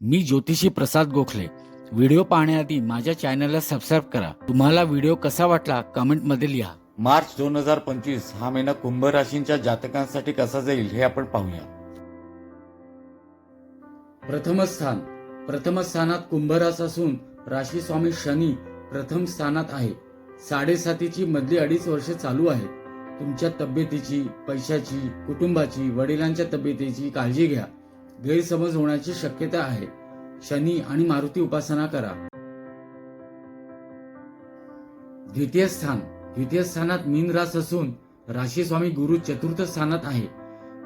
मी ज्योतिषी प्रसाद गोखले. व्हिडिओ पाहण्याआधी माझ्या चॅनलला सबस्क्राईब करा. तुम्हाला व्हिडिओ कसा वाटला कमेंटमध्ये लिहा. मार्च दोन हजार पंचवीस हा महिना कुंभ राशींच्या जातकांसाठी कसा जाईल हे आपण पाहूया. प्रथम स्थान. प्रथम स्थानात कुंभ रास असून राशी स्वामी शनी प्रथम स्थानात आहे. साडेसातीची मधली अडीच वर्ष चालू आहेत. तुमच्या तब्येतीची पैशाची कुटुंबाची वडिलांच्या तब्येतीची काळजी घ्या. गैरसमज होण्याची शक्यता आहे. शनी आणि मारुती उपासना करा. द्वितीय स्थान. द्वितीय स्थानात मीन रास असून राशी स्वामी गुरु चतुर्थ स्थानात आहे.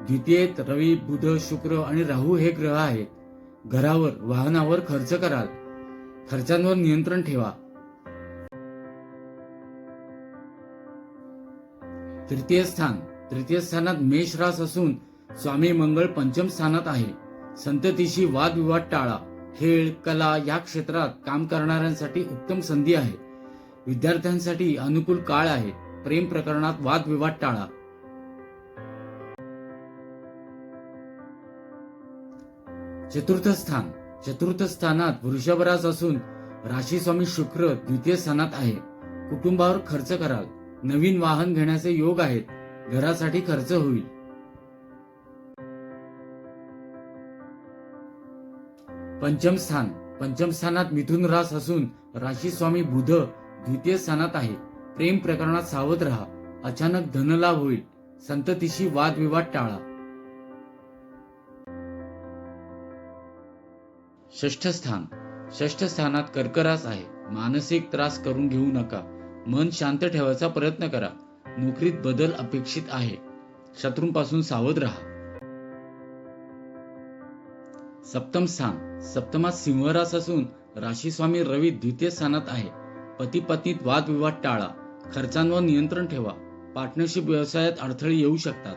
द्वितीयेत रवी बुध शुक्र आणि राहू हे ग्रह आहेत. घरावर वाहनावर खर्च कराल. खर्चांवर नियंत्रण ठेवा. तृतीय स्थान. तृतीय स्थानात मेष रास असून स्वामी मंगळ पंचम स्थानात आहे. संततीशी वादविवाद टाळा. खेळ कला या क्षेत्रात काम करणाऱ्यांसाठी उत्तम संधी आहे. विद्यार्थ्यांसाठी अनुकूल काळ आहे. प्रेम प्रकरणात वादविवाद टाळा. चतुर्थ स्थान. चतुर्थ स्थानात वृषभराज असून राशी स्वामी शुक्र द्वितीय स्थानात आहे. कुटुंबावर खर्च कराल. नवीन वाहन घेण्याचे योग आहेत. घरासाठी खर्च होईल. पंचम स्थान. पंचम स्थानात मिथुन रास असून राशी स्वामी बुध द्वितीय स्थानात आहे. प्रेम प्रकरणात सावध राहा. अचानक धनलाभ होईल. संततीशी वादविवाद टाळा. षष्ठ स्थान. षष्ठ स्थानात कर्करास आहे. मानसिक त्रास करून घेऊ नका. मन शांत ठेवायचा प्रयत्न करा. नोकरीत बदल अपेक्षित आहे. शत्रूंपासून सावध राहा. सप्तम स्थान. सप्तमात सिंहरास असून राशी स्वामी रवी द्वितीय स्थानात आहे. पती पत्नीत वादविवाद टाळा. खर्चांवर नियंत्रण ठेवा. पार्टनरशिप व्यवसायात अडथळे येऊ शकतात.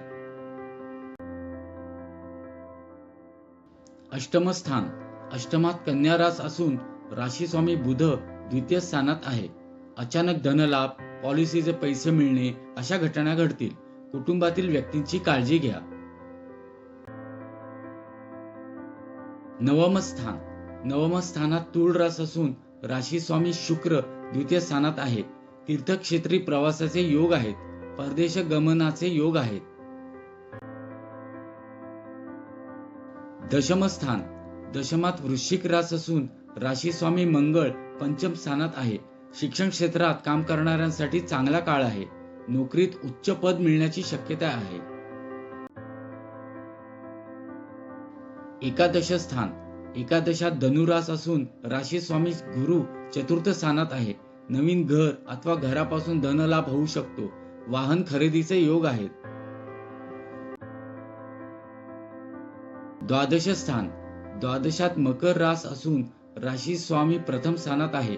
अष्टम स्थान. अष्टमात कन्या रास असून राशी स्वामी बुध द्वितीय स्थानात आहे. अचानक धनलाभ पॉलिसीचे पैसे मिळणे अशा घटना घडतील. कुटुंबातील व्यक्तींची काळजी घ्या. नवम स्थान नवम स्थानात तूळ रास असून राशी स्वामी शुक्र द्वितीय स्थानात आहे. तीर्थक्षेत्री प्रवासाचे योग आहेत. परदेश गमनाचे योग आहेत. दशम स्थान दशमात वृश्चिक रास असून राशी स्वामी मंगळ पंचम स्थानात आहे. शिक्षण क्षेत्रात काम करणाऱ्यांसाठी चांगला काळ आहे. नोकरीत उच्च पद मिळण्याची शक्यता आहे. एकादश स्थान एकादशात धनुरास असून राशी स्वामी गुरु चतुर्थ स्थानात आहे. नवीन घर अथवा घरापासून धनलाभ होऊ शकतो. वाहन खरेदीचे योग आहेत. द्वादश स्थान द्वादशात मकर रास असून राशी स्वामी प्रथम स्थानात आहे.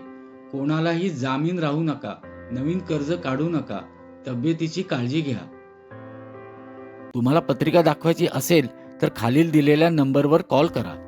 कोणालाही जामीन राहू नका. नवीन कर्ज काढू नका. तब्येतीची काळजी घ्या. तुम्हाला पत्रिका दाखवायची असेल तर खालील दिलेल्या नंबरवर कॉल करा.